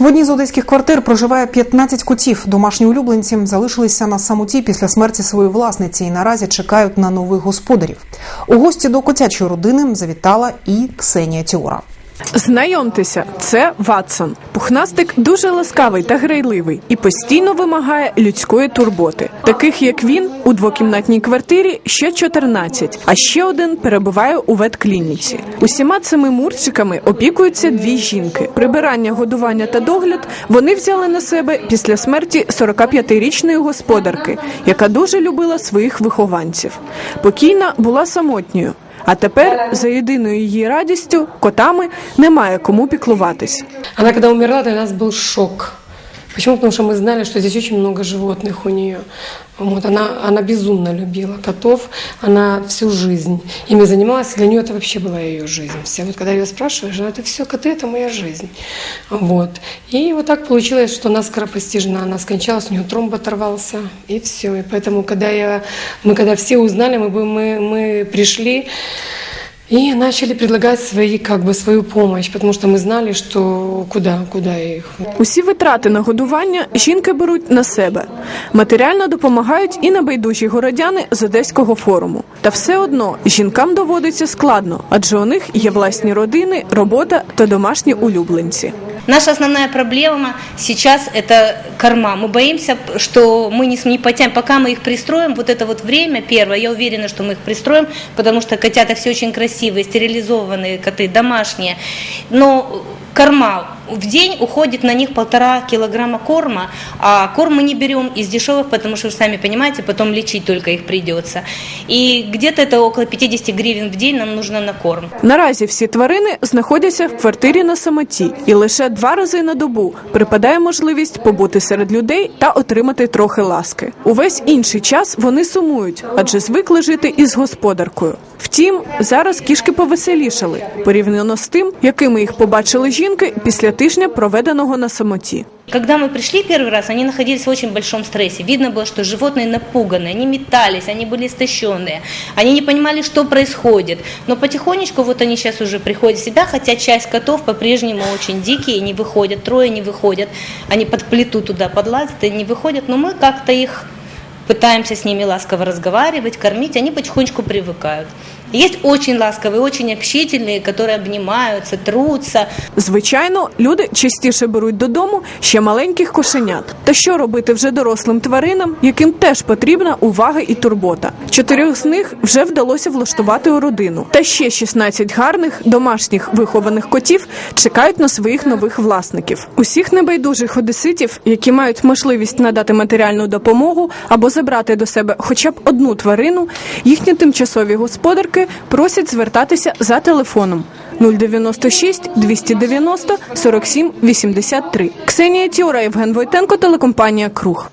В одній з одеських квартир проживає 15 котів. Домашні улюбленці залишилися на самоті після смерті своєї власниці і наразі чекають на нових господарів. У гості до котячої родини завітала і Ксенія Тіора. Знайомтеся, це Ватсон. Пухнастик дуже ласкавий та грайливий і постійно вимагає людської турботи. Таких як він у двокімнатній квартирі ще 14, а ще один перебуває у ветклініці. Усіма цими мурчиками опікуються дві жінки. Прибирання, годування та догляд вони взяли на себе після смерті 45-річної господарки, яка дуже любила своїх вихованців. Покійна була самотньою. А тепер за єдиною її радістю котами немає кому піклуватись. Вона коли умерла, для нас був шок. Почему? Потому что мы знали, что здесь очень много животных у нее. Вот, она, она безумно любила котов, она всю жизнь ими занималась, для нее это вообще была ее жизнь. Вся. Вот когда ее спрашиваешь, она, это все, коты это моя жизнь. Вот. И вот так получилось, что она скоропостижно, она скончалась, у нее тромб оторвался, и все. И поэтому, когда я, мы когда все узнали, мы, бы- мы, мы пришли, и начали предлагать свои, как бы, свою помощь, потому что мы знали, что куда, куда их. Усі витрати на годування жінки беруть на себе. Матеріально допомагають і небайдужі городяни з одеського форуму. Та все одно жінкам доводиться складно, адже у них є власні родини, робота та домашні улюбленці. Наша основная проблема сейчас это корма. Мы боимся, что мы не, не потянем, пока мы их пристроим, вот это вот время первое, я уверена, что мы их пристроим, потому что котята все очень красивые, стерилизованные коты, домашние. Но корма, в день уходит на них полтора килограмма корма, а корм мы не берем из дешевых, потому что, вы сами понимаете, потом лечить только их придется. И где-то это около 50 гривен в день нам нужно на корм. Наразі всі тварини знаходяться в квартирі на самоті, і лише два рази на добу припадає можливість побути серед людей та отримати трохи ласки. Увесь інший час вони сумують, адже звикли жити із господаркою. Втім, зараз кішки повеселішали порівняно з тим, якими їх побачили жінки після тижня, проведеного на самоті. Когда мы пришли первый раз, они находились в очень большом стрессе. Видно было, что животные напуганы, они метались, они были истощенные, они не понимали, что происходит. Но потихонечку вот они сейчас уже приходят в себя, хотя часть котов по-прежнему очень дикие, не выходят, трое не выходят, они под плиту туда подлазят и не выходят, но мы как-то их пытаемся с ними ласково разговаривать, кормить, они потихонечку привыкают. Есть очень ласковые, очень общительные, которые обнимаются, трутся, Звичайно, люди частіше беруть додому ще маленьких кошенят. Та що робити вже дорослим тваринам, яким теж потрібна увага і турбота? Чотирьох з них вже вдалося влаштувати у родину. Та ще 16 гарних домашніх вихованих котів чекають на своїх нових власників. Усіх небайдужих одеситів, які мають можливість надати матеріальну допомогу або забрати до себе хоча б одну тварину, їхні тимчасові господарки просять звертатися за телефоном 096 290 47 83. Ксенія Тюра, Євген Войтенко, телекомпанія Круг.